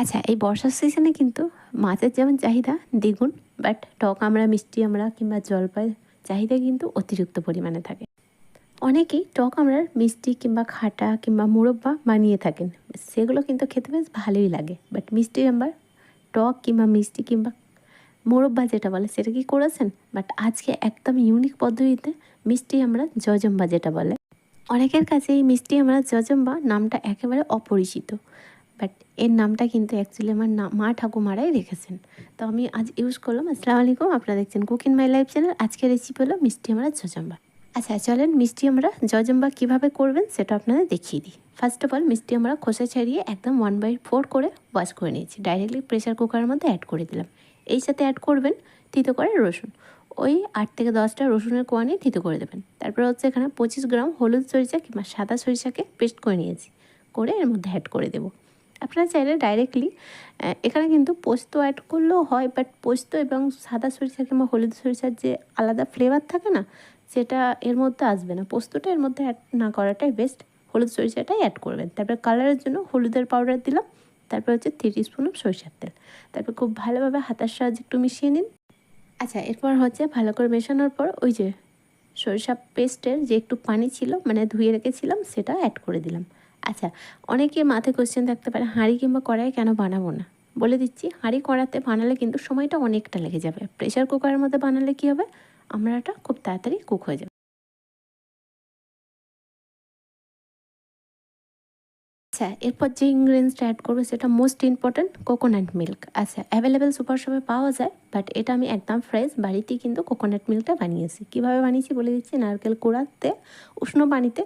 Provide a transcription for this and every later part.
আচ্ছা এই বর্ষার সিজনে কিন্তু মাছের যেমন চাহিদা দ্বিগুণ বাট টক আমরা, মিষ্টি আমরা কিংবা জলপাই চাহিদা কিন্তু অতিরিক্ত পরিমাণে থাকে। অনেকেই টক আমরা মিষ্টি কিংবা খাটা কিংবা মুরব্বা বানিয়ে থাকেন। সেগুলো কিন্তু খেতে বেশ ভালোই লাগে বাট মিষ্টি আমরা টক কিংবা মিষ্টি কিংবা মোরব্বা যেটা বলে সেটা কি করেছেন? বাট আজকে একদম ইউনিক পদ্ধতিতে মিষ্টি আমরা জজম্বা যেটা বলে। অনেকের কাছে এই মিষ্টি আমরা জজম্বা নামটা একেবারে অপরিচিত। বাট এর নামটা কিন্তু অ্যাকচুয়ালি আমার মা ঠাকুমারাই রেখেছেন। তো আমি আজ ইউজ করলাম। আসসালামু আলাইকুম। আপনারা দেখছেন কুকিং মাই লাইফ চ্যানেল আজকের রেসিপি হলো মিষ্টি আমরা জজম্বা। আচ্ছা চলেন মিষ্টি আমরা জজম্বা কীভাবে করবেন সেটা আপনাদের দেখিয়ে দিই। ফার্স্ট অফ অল মিষ্টি আমরা খোসা ছাড়িয়ে একদম ওয়ান বাই ফোর করে ওয়াশ করে নিয়েছি। ডাইরেক্টলি প্রেশার কুকারের মধ্যে অ্যাড করে দিলাম। এই সাথে অ্যাড করবেন তিতো করে রসুন। ওই আট থেকে দশটা রসুনের কোয়া নিয়ে থিতো করে দেবেন। তারপর হচ্ছে এখানে পঁচিশ গ্রাম হলুদ সরিষা কিংবা সাদা সরিষাকে পেস্ট করে নিয়েছি। করে এর মধ্যে অ্যাড করে দেবো। আপনারা চাইলে ডাইরেক্টলি এখানে কিন্তু পোস্ত অ্যাড করলেও হয় বাট পোস্ত এবং সাদা সরিষা কিংবা হলুদ সরিষার যে আলাদা ফ্লেভার থাকে না, সেটা এর মধ্যে আসবে না। পোস্তটা এর মধ্যে অ্যাড না করাটাই বেস্ট হলুদ সরিষাটাই অ্যাড করবেন। তারপর কালারের জন্য হলুদের পাউডার দিলাম। তারপর হচ্ছে থ্রি স্পুন অফ সরিষার তেল। তারপর খুব ভালোভাবে হাতার সাহায্যে একটু মিশিয়ে নিন। আচ্ছা এরপর হচ্ছে ভালো করে মেশানোর পর ওই যে সরিষা পেস্টের যে একটু পানি ছিল মানে ধুয়ে রেখেছিলাম, সেটা অ্যাড করে দিলাম। আচ্ছা অনেকে মাথায় কোশ্চেন থাকতে পারে, হাঁড়ি কিংবা কড়াই কেন বানাবো না? বলে দিচ্ছি, হাঁড়ি কড়াতে বানালে কিন্তু সময়টা অনেকটা লেগে যাবে। প্রেশার কুকারের মধ্যে বানালে কী হবে? আমরাটা খুব তাড়াতাড়ি কুক হয়ে যাবে। আচ্ছা এরপর যে ইনগ্রিডিয়েন্টসটা অ্যাড করব সেটা মোস্ট ইম্পর্ট্যান্ট কোকোনাট মিল্ক আচ্ছা অ্যাভেলেবেল সুপার শপে পাওয়া যায় বাট এটা আমি একদম ফ্রেশ বাড়িতেই কিন্তু কোকোনাট মিল্কটা বানিয়েছি। কীভাবে বানিয়েছি বলে দিচ্ছি? নারকেল কুড়াতে, উষ্ণ পানিতে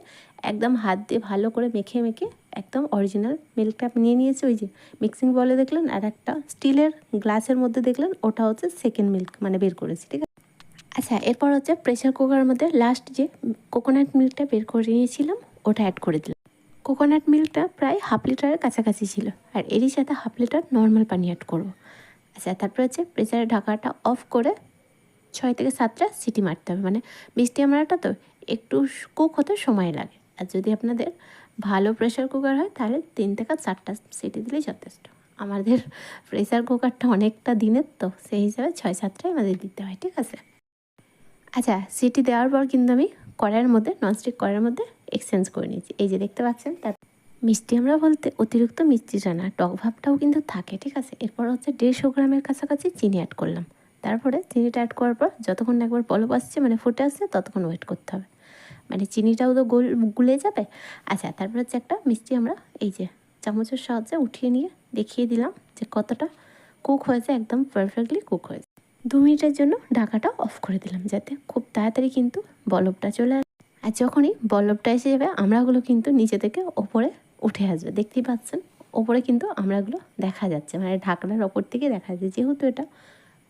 একদম হাত দিয়ে ভালো করে মেখে মেখে একদম অরিজিনাল মিল্কটা নিয়ে নিয়েছি। ওই যে মিক্সিং বলে দেখলেন, আর একটা স্টিলের গ্লাসের মধ্যে দেখলেন, ওটা হচ্ছে সেকেন্ড মিল্ক মানে বের করেছি, ঠিক আছে? আচ্ছা এরপর হচ্ছে প্রেশার কুকারের মধ্যে লাস্ট যে কোকোনাট মিল্কটা বের করে নিয়েছিলাম, ওটা অ্যাড করে দিলাম। কোকোনাট মিল্কটা প্রায় হাফ লিটারের কাছাকাছি ছিল। আর এরই সাথে হাফ লিটার নর্মাল পানি অ্যাড করব। আচ্ছা তারপরে হচ্ছে প্রেসারের ঢাকাটা অফ করে ছয় থেকে সাতটা সিটি মারতে হবে। মানে মিষ্টি আমরাটা তো একটু কুক হতে সময় লাগে। আর যদি আপনাদের ভালো প্রেশার কুকার হয়, তাহলে তিন থেকে চারটা সিটি দিলেই যথেষ্ট। আমাদের প্রেশার কুকারটা অনেকটা দিনের তো, সেই হিসাবে ছয় সাতটাই আমাদের দিতে হয়, ঠিক আছে? আচ্ছা সিটি দেওয়ার পর কিন্তু আমি কড়াইয়ের মধ্যে ননস্টিক কড়াইয়ের মধ্যে এক্সচেঞ্জ করে নিয়েছি। এই যে দেখতে পাচ্ছেন, তার মিষ্টি আমরা বলতে অতিরিক্ত মিষ্টিটা না, টক ভাবটাও কিন্তু থাকে, ঠিক আছে? এরপর হচ্ছে দেড়শো গ্রামের কাছাকাছি চিনি অ্যাড করলাম। তারপরে চিনিটা অ্যাড করার পর যতক্ষণ একবার বলব আসছে মানে ফুটে আসছে, ততক্ষণ ওয়েট করতে হবে। মানে চিনিটাও তো গোল, গুলে যাবে। আচ্ছা তারপর হচ্ছে একটা মিষ্টি আমরা এই যে চামচের সাহায্যে উঠিয়ে নিয়ে দেখিয়ে দিলাম যে কতটা কুক হয়েছে, একদম পারফেক্টলি কুক হয়েছে। দু মিনিটের জন্য ঢাকাটা অফ করে দিলাম, যাতে খুব তাড়াতাড়ি কিন্তু বলবটা চলে আসে। আর যখনই বল্লভটা এসে যাবে, আমরাগুলো কিন্তু নিচে থেকে ওপরে উঠে আসবে। দেখতেই পাচ্ছেন? ওপরে কিন্তু আমরাগুলো দেখা যাচ্ছে। মানে ঢাকনার ওপর থেকে দেখা যাচ্ছে। যেহেতু এটা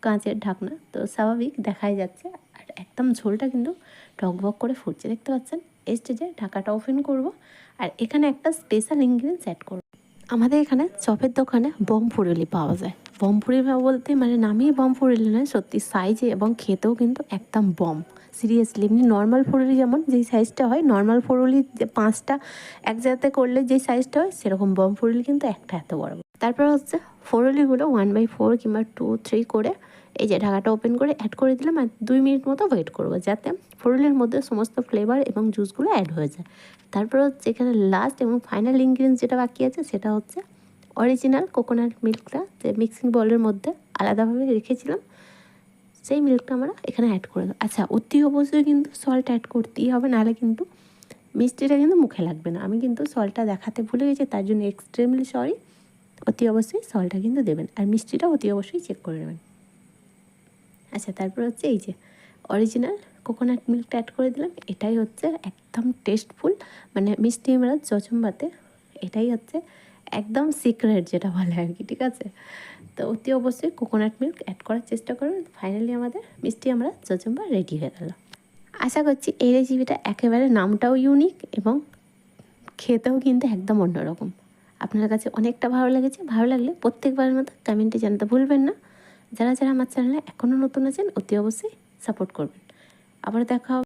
কাঁচের ঢাকনা, তো স্বাভাবিক দেখাই যাচ্ছে। আর একদম ঝোলটা কিন্তু টকবক করে ফুটছে। দেখতে পাচ্ছেন? এই স্টেজে ঢাকাটা ওপেন করব। আর এখানে একটা স্পেশাল ইনগ্রিডিয়েন্টস অ্যাড করব। আমাদের এখানে চপের দোকানে বম ফুরুলি পাওয়া যায়। বম ফুরুলি বলতে মানে নামই বম ফুরুলি নয় সত্যি সাইজে এবং খেতেও কিন্তু একদম বম। সিরিয়াসলি এমনি নর্মাল ফুরুলি যেমন যেই সাইজটা হয় নর্মাল ফুরুলি যে পাঁচটা এক জায়গাতে করলে যেই সাইজটা হয়, সেরকম বম ফুরুলি কিন্তু একটা এত বড়। তারপর হচ্ছে ফুরুলিগুলো ওয়ান বাই ফোর কিংবা টু থ্রি করে এই যে ঢাকাটা ওপেন করে অ্যাড করে দিলাম আর দুই মিনিট মতো ওয়েট করব যাতে ফুরুলির মধ্যে সমস্ত ফ্লেভার এবং জুসগুলো অ্যাড হয়ে যায়। তারপর হচ্ছে এখানে লাস্ট এবং ফাইনাল ইনগ্রিডিয়েন্টস যেটা বাকি আছে, সেটা হচ্ছে অরিজিনাল কোকোনাট মিল্কটা যে মিক্সিং বলের মধ্যে আলাদাভাবে রেখেছিলাম, সেই মিল্কটা আমরা এখানে অ্যাড করে দেবো। আচ্ছা অতি অবশ্যই কিন্তু সল্ট অ্যাড করতেই হবে, নাহলে কিন্তু মিষ্টিটা কিন্তু মুখে লাগবে না। আমি কিন্তু সল্টটা দেখাতে ভুলে গেছি, তার জন্য এক্সট্রিমলি সরি অতি অবশ্যই সল্টটা কিন্তু দেবেন, আর মিষ্টিটা অতি অবশ্যই চেক করে নেবেন। আচ্ছা তারপর হচ্ছে এই যে অরিজিনাল কোকোনাট মিল্কটা অ্যাড করে দিলাম, এটাই হচ্ছে একদম টেস্টফুল মানে মিষ্টি আমরা চচম্বাতে এটাই হচ্ছে একদম সিক্রেট যেটা বলে আর কি, ঠিক আছে? তো অতি অবশ্যই কোকোনাট মিল্ক অ্যাড করার চেষ্টা করুন। ফাইনালি আমাদের মিষ্টি আমরা চচম্বা রেডি হয়ে গেল। আশা করছি এই রেসিপিটা একেবারে নামটাও ইউনিক এবং খেতেও কিন্তু একদম অন্যরকম। আপনার কাছে অনেকটা ভালো লেগেছে, ভালো লাগলে প্রত্যেকবারের মতো কমেন্টে জানাতে ভুলবেন না। যারা যারা আমার চ্যানেলে এখনও নতুন আছেন, অতি অবশ্যই সাপোর্ট করবেন। আবার দেখা